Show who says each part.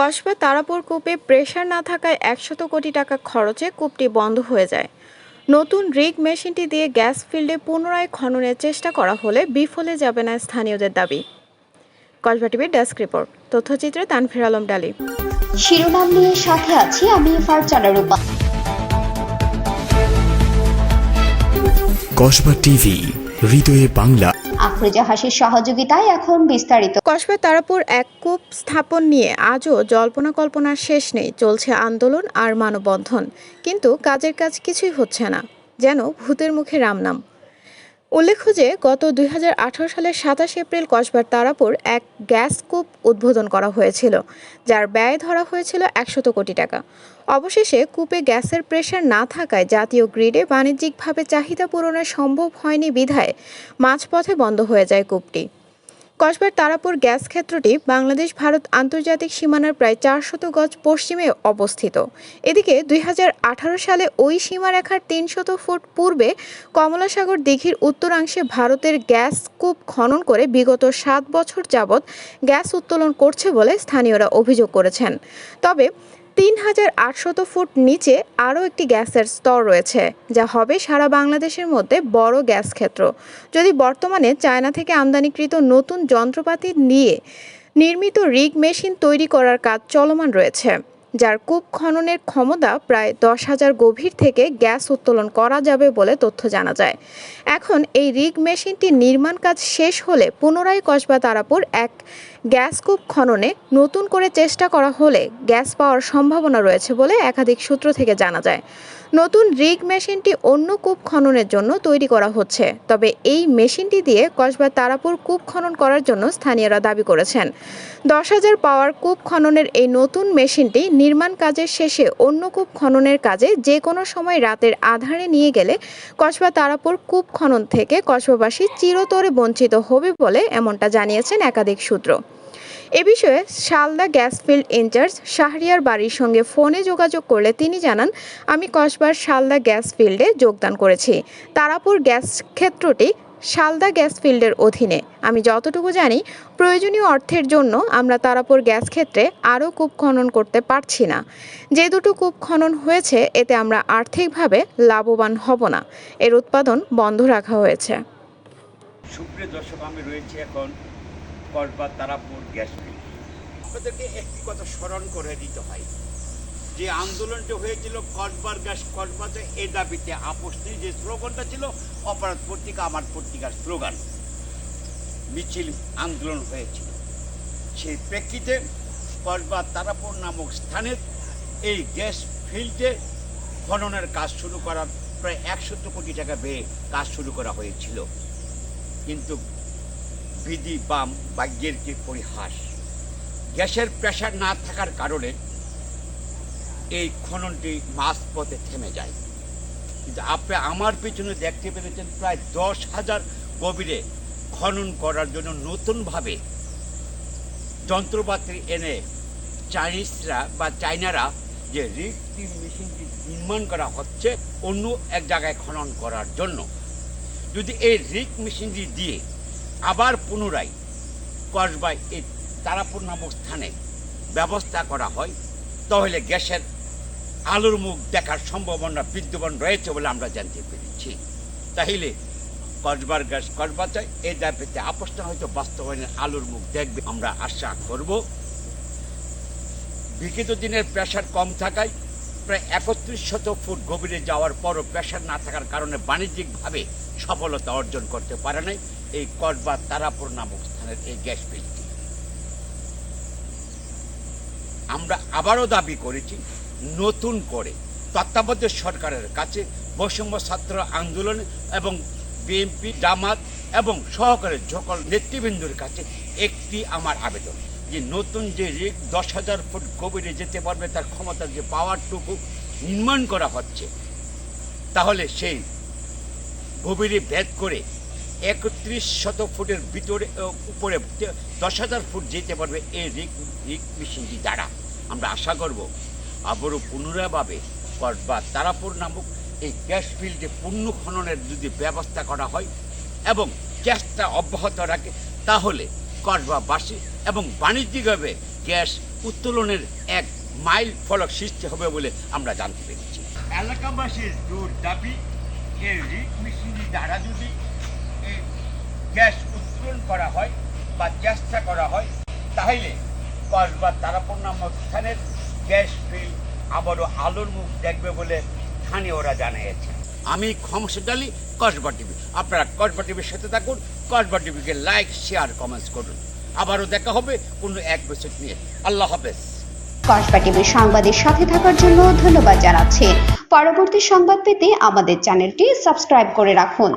Speaker 1: Kasba Tarapur কূপে pressure না থাকায় একশত কোটি টাকা খরচে কূপটি বন্ধ হয়ে যায়। নতুন রিগ মেশিনটি দিয়ে গ্যাস ফিল্ডে পুনরায় খননের চেষ্টা করা হলে বিফলে যাবে না স্থানীয়দের দাবি। কসবা টিভির ডেস্ক রিপোর্ট তথ্যচিত্রে তানফির আলম ডালি।
Speaker 2: শিরোনাম নিয়ে সাথে আছি আমি ফারজানা রূপা।
Speaker 3: কসবা টিভি হৃদয়ে বাংলা।
Speaker 2: আফরোজা হাসির সহযোগিতায় এখন বিস্তারিত।
Speaker 1: কসবা তারাপুর এক কূপ স্থাপন নিয়ে আজও জল্পনা কল্পনার শেষ নেই, চলছে আন্দোলন আর মানববন্ধন। কিন্তু কাজের কাজ কিছুই হচ্ছে না, যেন ভূতের মুখে রামনাম। উল্লেখ্য যে, গত দুই হাজার আঠারো সালের সাতাশ এপ্রিল কসবার তারাপুর এক গ্যাস কূপ উদ্বোধন করা হয়েছিল, যার ব্যয় ধরা হয়েছিল একশত কোটি টাকা। অবশেষে কূপে গ্যাসের প্রেশার না থাকায় জাতীয় গ্রিডে বাণিজ্যিকভাবে চাহিদা পূরণে সম্ভব হয়নি বিধায় মাঝপথে বন্ধ হয়ে যায় কূপটি। কসবার তারাপুর গ্যাস ক্ষেত্রটি বাংলাদেশ, ভারত আন্তর্জাতিক সীমানার প্রায় চারশত গজ পশ্চিমে অবস্থিত। এদিকে দুই হাজার আঠারো সালে ওই সীমারেখার তিনশত ফুট পূর্বে কমলাসাগর দিঘির উত্তরাংশে ভারতের গ্যাস কূপ খনন করে বিগত সাত বছর যাবৎ গ্যাস উত্তোলন করছে বলে স্থানীয়রা অভিযোগ করেছেন। তবে তিন হাজার আটশত ফুট নিচে আরও একটি গ্যাসের স্তর রয়েছে, যা হবে সারা বাংলাদেশের মধ্যে বড় গ্যাস ক্ষেত্র। যদি বর্তমানে চায়না থেকে আমদানিকৃত নতুন যন্ত্রপাতি নিয়ে নির্মিত রিগ মেশিন তৈরি করার কাজ চলমান রয়েছে যার কূপ খননের ক্ষমতা প্রায় দশ হাজার গভীর থেকে গ্যাস উত্তোলন করা যাবে বলে তথ্য জানা যায়। এখন এই রিগ মেশিনটি নির্মাণ কাজ শেষ হলে পুনরায় কসবা তারাপুর এক গ্যাস কূপ খননে নতুন করে চেষ্টা করা হলে গ্যাস পাওয়ার সম্ভাবনা রয়েছে বলে একাধিক সূত্র থেকে জানা যায়। নতুন রিগ মেশিনটি অন্য কূপ খননের জন্য তৈরি করা হচ্ছে। তবে এই মেশিনটি দিয়ে কসবা তারাপুর কূপ খনন করার জন্য স্থানীয়রা দাবি করেছেন। দশ হাজার পাওয়ার কূপ খননের এই নতুন মেশিনটি নির্মাণ কাজের শেষে অন্য কূপ খননের কাজে যে কোনো সময় রাতের আধারে নিয়ে গেলে কসবা তারাপুর কূপ খনন থেকে কসবাবাসী চিরতরে বঞ্চিত হবে বলে এমনটা জানিয়েছেন একাধিক সূত্র। এ বিষয়ে Salda gas field incharge Shahriar বাড়ির সঙ্গে ফোনে যোগাযোগ করলে তিনি জানান, আমি কসবার শালদা গ্যাস ফিল্ডে যোগদান করেছি। তারাপুর গ্যাস ক্ষেত্রটি শালদা গ্যাস ফিল্ডের অধীনে। আমি যতটুকু জানি, প্রয়োজনীয় অর্থের জন্য আমরা তারাপুর গ্যাস ক্ষেত্রে আরও কূপ খনন করতে পারছি না। যে দুটো কূপ খনন হয়েছে, এতে আমরা আর্থিকভাবে লাভবান হব না। এর উৎপাদন বন্ধ রাখা হয়েছে।
Speaker 4: সুপ্রিয় দর্শক, আমি রয়েছি এখন কসবা তারাপুর গ্যাস ফিল্ড। আপনাদেরকে একটি কথা স্মরণ করে দিতে হয়। যে আন্দোলনটি হয়েছিল কসবার গ্যাস কসবাতে এ দাবিতে আপোষ যে স্লোগানটা ছিল, অপরাধ পত্রিকা আমার পত্রিকার স্লোগান। মিছিল আন্দোলন হয়েছিল। সেই প্রেক্ষিতে কসবা তারাপুর নামক স্থানের এই গ্যাস ফিল্ডে খননের কাজ শুরু করার প্রায় একশত কোটি টাকা ব্যয়ে কাজ শুরু করা হয়েছিল। কিন্তু বিধি বাম ভাগ্যের কি পরিহাস, গ্যাসের প্রেশার না থাকার কারণে এই খননটি মাঝপথে থেমে যায়। কিন্তু আপনি আমার পিছনে দেখতে পেরেছেন প্রায় দশ হাজার গভীরে খনন করার জন্য নতুনভাবে যন্ত্রপাতি এনে চাইনিজরা বা চাইনারা যে রিক্তি মেশিনটি নির্মাণ করা হচ্ছে, অন্য এক জায়গায় খনন করার জন্য। যদি এই রিক মেশিনটি দিয়ে আবার পুনরায় কসবায় এই তারাপুর নামক স্থানে ব্যবস্থা করা হয়। তাহলে গ্যাসের আলোর মুখ দেখার সম্ভাবনা বিদ্যমান রয়েছে বলে আমরা জানতে পেরেছি। তাহলে কসবার গ্যাস কসবা চাই এই দাবিতে আপোষটা হয়তো বাস্তবায়নের আলোর মুখ দেখবে। আমরা আশা করব বিগত দিনের প্রেশার কম থাকায় প্রায় একত্রিশ শত ফুট গভীরে যাওয়ার পরও প্রেশার না থাকার কারণে বাণিজ্যিকভাবে সফলতা অর্জন করতে পারে নাই। এই কসবা তারাপুর নামক স্থানের এই গ্যাস ফিল্ডটি আমরা আবারও দাবি করেছি, নতুন করে তত্ত্বাবধায়ক সরকারের কাছে বৈষম্য ছাত্র আন্দোলন এবং বিএনপি, জামাত এবং সহকারী সকল নেতৃবৃন্দর কাছে একটি আমার আবেদন যে নতুন যে রিক দশ হাজার ফুট গভীরে যেতে পারবে, তার ক্ষমতার যে পাওয়ারটুকু নির্মাণ করা হচ্ছে, তাহলে সেই গভীরে ভেদ করে একত্রিশ শত ফুটের ভিতরে উপরে দশ হাজার ফুট যেতে পারবে এই রিক রিক মেশিনটি দ্বারা। আমরা আশা করব, আবারও পুনরাভাবে কসবা তারাপুর নামক এই গ্যাস ফিল্ডে পূর্ণ খননের যদি ব্যবস্থা করা হয় এবং চেষ্টা অব্যাহত রাখে, তাহলে কসবাবাসী এবং বাণিজ্যিকভাবে গ্যাস উত্তোলনের এক মাইল ফলক সৃষ্টি হবে বলে আমরা জানতে পেরেছি। এলাকাবাসীর জোর দাবি এই রিক মেশিনের দ্বারা যদি গ্যাস উত্তোলন করা হয় বা চেষ্টা করা হয়, তাহলে কসবা তারাপুর নামক স্থানের গ্যাস ফিল আবারও আলোর মুখ দেখবে বলে স্থানীয়রা জানিয়েছে। আমি ক্ষমসেদ আলী কসবা টিভি। আপনারা কসবা টিভির সাথে থাকুন, কসবা টিভিকে লাইক, শেয়ার, কমেন্টস করুন। আবারও দেখা হবে কোনো এক বছর নিয়ে। আল্লাহ হাফেজ।
Speaker 2: কসবা টিভির সংবাদের সাথে থাকার জন্য ধন্যবাদ জানাচ্ছি। পরবর্তী সংবাদ পেতে আমাদের চ্যানেলটি সাবস্ক্রাইব করে রাখুন।